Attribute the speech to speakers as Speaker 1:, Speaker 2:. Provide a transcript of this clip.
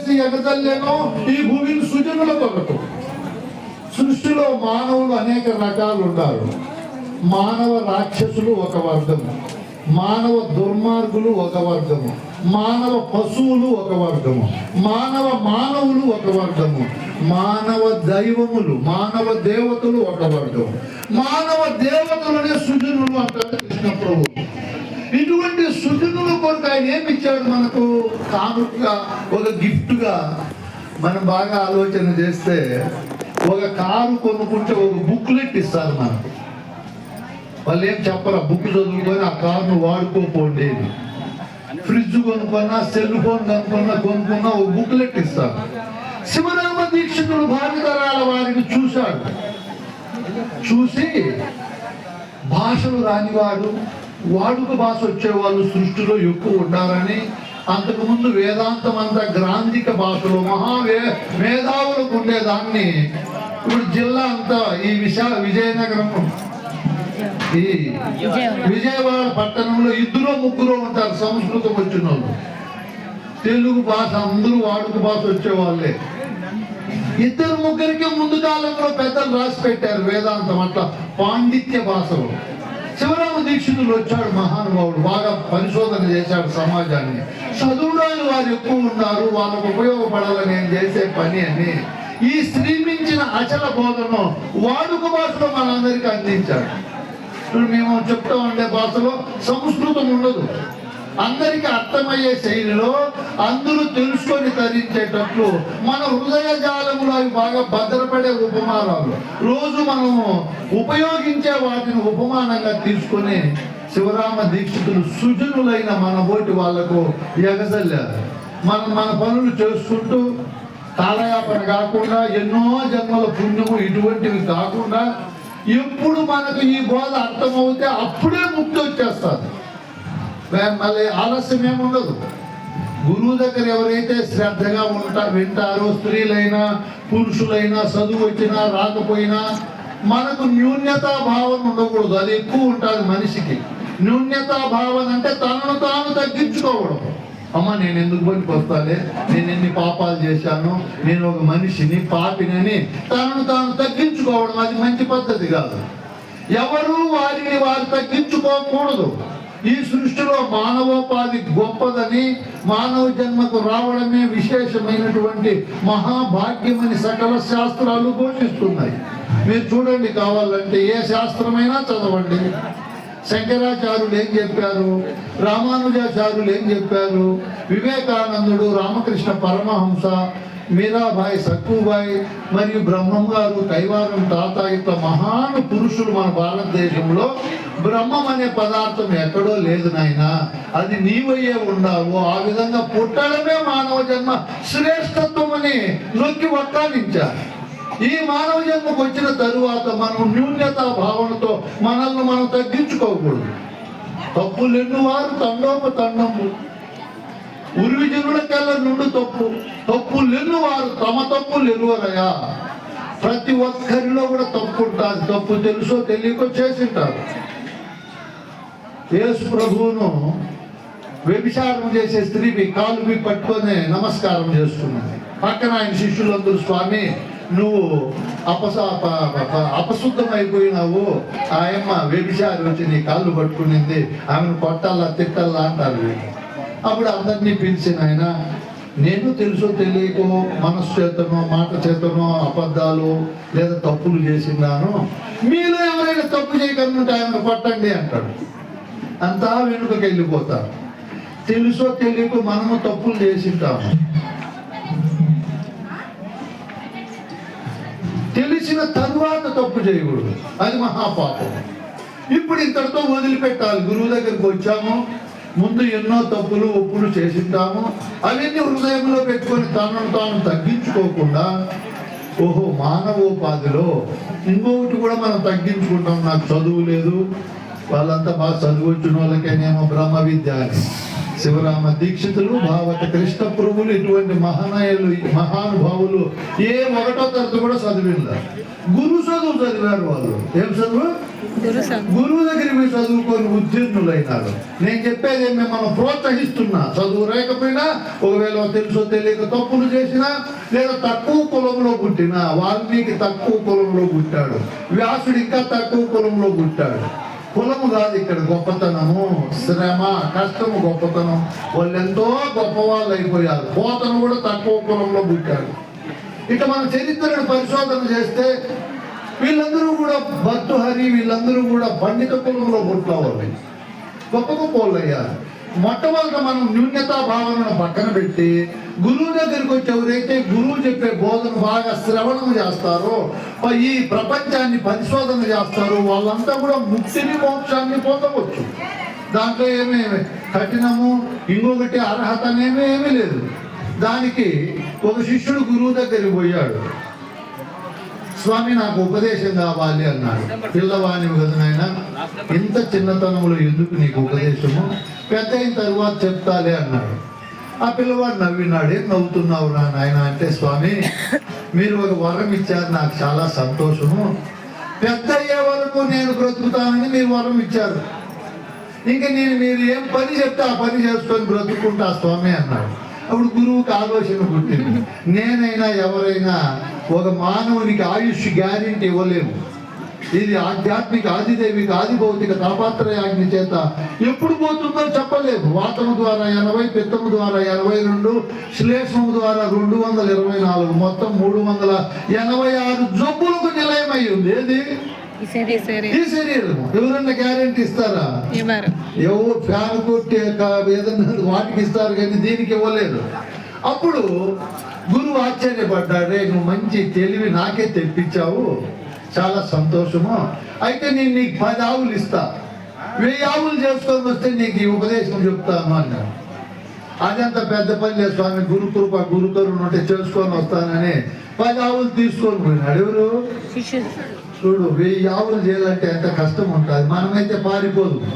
Speaker 1: చేసి ఎగదల్లేనో ఈ భూమిని సుజనుల కొరకు సృష్టిలో మానవులు అనేక రకాలు ఉన్నారు మానవ రాక్షసులు ఒక వర్గము. మానవ దుర్మార్గులు ఒక వర్గము. మానవ పశువులు ఒక వర్గము. మానవ మానవులు ఒక వర్గము. మానవ దైవములు మానవ దేవతలు ఒక వర్గము. మానవ దేవతలనే సుజనులు అంటారు కృష్ణ ప్రభు. ఇటువంటి సుజనుల కొరకు ఆయన ఏమి ఇచ్చాడు మనకు? కానుకగా ఒక గిఫ్ట్గా మనం బాగా ఆలోచన చేస్తే ఒక కారు కొనుక్కుంటే ఒక బుక్లెట్ ఇస్తారు మనకు. వాళ్ళు ఏం చెప్పరు ఆ బుక్ చదువుకొని ఆ కారును వాడుకోపోండి ఫ్రిడ్జ్ కొనుక్కున్నా సెల్ ఫోన్ కనుక్కున్నా కొనుక్కున్నా ఒక బుక్లెట్ ఇస్తారు. శివరామ దీక్షితులు భావితరాల వారిని చూశాడు. చూసి భాషలు రానివాడు వాడుక భాష వచ్చేవాళ్ళు సృష్టిలో ఎక్కువ ఉండాలని అంతకుముందు వేదాంతం అంతా గ్రాంధిక భాషలో మహావే మేధావులకు ఉండేదాన్ని. ఇప్పుడు జిల్లా అంతా ఈ విశా విజయనగరం ఈ విజయవాడ పట్టణంలో ఇద్దరు ముగ్గురు ఉంటారు సంస్కృతం వచ్చిన వాళ్ళు. తెలుగు భాష అందరూ వాడుక భాష వచ్చేవాళ్ళే. ఇద్దరు ముగ్గురికి ముందు కాలంలో పెద్దలు రాసి పెట్టారు వేదాంతం అట్లా. పాండిత్య భాషలో. శివరామ దీక్షితులు వచ్చాడు మహానుభావుడు. బాగా పరిశోధన చేశాడు సమాజాన్ని. చదువురాని వారు ఎక్కువ ఉన్నారు. వాళ్ళకు ఉపయోగపడాలని నేను చేసే పని అని. ఈ శ్రీమించిన అచల బోధను వాడుక భాషలో మనందరికీ అందించాడు. ఇప్పుడు మేము చెప్తా ఉండే భాషలో సంస్కృతం ఉండదు. అందరికి అర్థమయ్యే శైలిలో అందరూ తెలుసుకొని తరించేటట్లు మన హృదయ జాలములు అవి బాగా భద్రపడే ఉపమానాలు. రోజు మనము ఉపయోగించే వాటిని ఉపమానంగా తీసుకొని శివరామ దీక్షితులు సుజనులైన మన బోటి వాళ్ళకు ఎగజల్లారు. మనం మన పనులు చేసుకుంటూ తాళయాపన కాకుండా ఎన్నో జన్మల పుణ్యము ఇటువంటివి కాకుండా ఎప్పుడు మనకు ఈ బోధ అర్థమవుతే అప్పుడే ముక్తి వచ్చేస్తారు మళ్ళీ ఆలస్యం ఏముండదు. గురువు దగ్గర ఎవరైతే శ్రద్ధగా ఉంటా వింటారో స్త్రీలైనా పురుషులైనా చదువు వచ్చినా రాకపోయినా మనకు న్యూన్యతా భావన ఉండకూడదు. అది ఎక్కువ ఉంటుంది మనిషికి. న్యూన్యతా భావన అంటే తనను తాను తగ్గించుకోవడం. అమ్మ నేను ఎందుకు పనికి వస్తానే నేను ఎన్ని పాపాలు చేశాను? నేను ఒక మనిషిని పాపినని తనను తాను తగ్గించుకోవడం అది మంచి పద్ధతి కాదు. ఎవరు వారిని వారు తగ్గించుకోకూడదు. ఈ సృష్టిలో మానవోపాధి గొప్పదని మానవ జన్మకు రావడమే విశేషమైనటువంటి మహాభాగ్యమని సకల శాస్త్రాలు ఘోషిస్తున్నాయి మీరు చూడండి కావాలంటే ఏ శాస్త్రమైనా చదవండి. శంకరాచార్యులు ఏం చెప్పారు? రామానుజాచార్యులు ఏం చెప్పారు? వివేకానందుడు రామకృష్ణ పరమహంస మీరాబాయి సక్కుబాయి మరియు బ్రహ్మం గారు కైవారం తాత ఇట్లా మహాను పురుషులు మన భారతదేశంలో బ్రహ్మం అనే పదార్థం ఎక్కడో లేదు నాయన. అది నీవయ్యే ఉండావు. ఆ విధంగా పుట్టడమే మానవ జన్మ శ్రేష్టత్వం అని నొక్కి వక్కానించారు. ఈ మానవ జన్మకు వచ్చిన తరువాత మనం న్యూన్యతా భావనతో మనల్ని మనం తగ్గించుకోకూడదు. తప్పులు ఎన్నువారు తండోప తండము ఉరివిజనుల కళ్ళ నుండి తప్పు. తప్పులు ఎన్నువారు తమ తప్పు ఎరువరయా ప్రతి ఒక్కరిలో కూడా తప్పు ఉంటుంది తప్పు తెలుసో తెలియకో చేసింటారు. యేసు ప్రభువును వ్యభిచారం చేసే స్త్రీ మీ కాలు మీ పట్టుకొని నమస్కారం చేస్తున్నది. పక్కన ఆయన శిష్యులందరూ స్వామి నువ్వు అపస అపశుద్ధం అప- అపశుద్ధమైపోయినావు. ఆయమ్మ వ్యభిచారం వచ్చి నీ కాళ్ళు పట్టుకునింది. ఆమెను కొట్టాలా తిట్టాలా అంటారు వీళ్ళు. అప్పుడు అందరినీ పిలిచిన ఆయన నేను తెలుసో తెలియకో మనస్సు చేతనో మాట చేతనో అబద్ధాలు లేదా తప్పులు చేసినాను మీలో ఎవరైనా తప్పు చేయకుండా ఆయన పట్టండి అంటాడు. అంతా వెనుకకి వెళ్ళిపోతారు. తెలుసో తెలియకో మనము తప్పులు చేసింటాము. తెలిసిన తరువాత తప్పు చేయకూడదు. అది మహాపాపం. ఇప్పుడు ఇంతటితో వదిలిపెట్టాలి. గురువు దగ్గరికి వచ్చాము. ముందు ఎన్నో తప్పులు ఒప్పులు చేసింటాము. అవన్నీ హృదయంలో పెట్టుకొని తనను తాను తగ్గించుకోకుండా ఓహో మానవోపాధిలో ఇంకొకటి కూడా మనం తగ్గించుకుంటాం. నాకు చదువు లేదు. వాళ్ళంతా బాగా చదువు వచ్చిన వాళ్ళకేనేమో బ్రహ్మ విద్య అని. శివరామ దీక్షితులు భావత కృష్ణ ప్రభులు ఇటువంటి మహానాయులు మహానుభావులు ఏ ఒకటో తరగతి కూడా చదివిందా గురు చదువు చదివారు వాళ్ళు. ఏం చదువు? గురువు దగ్గరికి చదువుకొని ఉత్తీర్ణులైనారు. నేను చెప్పేది ఏమి మనం ప్రోత్సహిస్తున్నా. చదువు లేకపోయినా ఒకవేళ తెలుసో తెలియక తప్పులు చేసినా లేదా తక్కువ కులంలో పుట్టినా వాల్మీకి తక్కువ కులంలో పుట్టాడు. వ్యాసుడు ఇంకా తక్కువ కులంలో పుట్టాడు. కులము కాదు ఇక్కడ గొప్పతనము శ్రమ కష్టము గొప్పతనం. వాళ్ళు ఎంతో గొప్పవాళ్ళు అయిపోయారు. పోతను కూడా తక్కువ కులంలో పుట్టాడు ఇక మన చరిత్రను పరిశోధన చేస్తే వీళ్ళందరూ కూడా భర్తుహరి వీళ్ళందరూ కూడా పండిత కులంలో పుట్టినవాళ్ళు గొప్ప గొప్ప వాళ్ళు అయ్యారు మొట్టమొదట మనం న్యూన్యతా భావనను పక్కన పెట్టి గురువు దగ్గరికి వచ్చి ఎవరైతే గురువు చెప్పే బోధన బాగా శ్రవణం చేస్తారో ఈ ప్రపంచాన్ని పరిశోధన చేస్తారో వాళ్ళంతా కూడా ముక్తిని మోక్షాన్ని పొందవచ్చు. దాంట్లో ఏమీ కఠినము ఇంకొకటి అర్హత అనేమి ఏమీ లేదు. దానికి ఒక శిష్యుడు గురువు దగ్గరికి పోయాడు. స్వామి నాకు ఉపదేశం కావాలి అన్నాడు. పిల్లవాణి కదా నాయన ఇంత చిన్నతనంలో ఎందుకు నీకు ఉపదేశము? పెద్ద అయిన తర్వాత చెప్తాలే అన్నాడు. ఆ పిల్లవాడు నవ్వినాడు. ఏం నవ్వుతున్నావు రా నాయన? అంటే స్వామి మీరు ఒక వరం ఇచ్చారు. నాకు చాలా సంతోషము. పెద్ద అయ్యే వరకు నేను బ్రతుకుతానని మీరు వరం ఇచ్చారు. ఇంకా నేను మీరు ఏం పని చెప్తే ఆ పని చేసుకొని బ్రతుకుంటా స్వామి అన్నాడు. అప్పుడు గురువుకి ఆలోచన పుట్టింది. నేనైనా ఎవరైనా ఒక మానవునికి ఆయుష్ గ్యారెంటీ ఇవ్వలేము. ఇది ఆధ్యాత్మిక ఆదిదేవిక ఆది భౌతిక తాపాత్రయాగ్ని చేత ఎప్పుడు పోతుందో చెప్పలేము. వాతము ద్వారా ఎనభై పిత్తము ద్వారా ఎనభై రెండు శ్లేషము ద్వారా రెండు వందల ఇరవై నాలుగు. మొత్తం మూడు వందల ఎనభై ఆరు జబ్బులకు నిలయమై ఉంది. ఏది? ఈ శరీరము. ఎవరన్నా గ్యారెంటీ ఇస్తారా? ఎవరు ఫ్యాన్ కొట్టి ఏదన్నా వాటికి ఇస్తారు కానీ దీనికి ఇవ్వలేదు. అప్పుడు గురువు ఆశ్చర్యపడ్డాడే నువ్వు మంచి తెలివి నాకే తెప్పించావు. చాలా సంతోషము. అయితే నేను నీకు పది ఆవులు ఇస్తా. వెయ్యి ఆవులు చేసుకొని వస్తే నీకు ఈ ఉపదేశం చెప్తాను అన్నాడు. అదంత పెద్ద పని లేదు స్వామి. గురు కృప గురు కరుణ ఉంటే చేసుకొని వస్తానని పది ఆవులు తీసుకొని పోయినాడు. ఎవరు? చూడు వెయ్యి ఆవులు చేయాలంటే ఎంత కష్టం ఉంటుంది. మనమైతే పారిపోదు.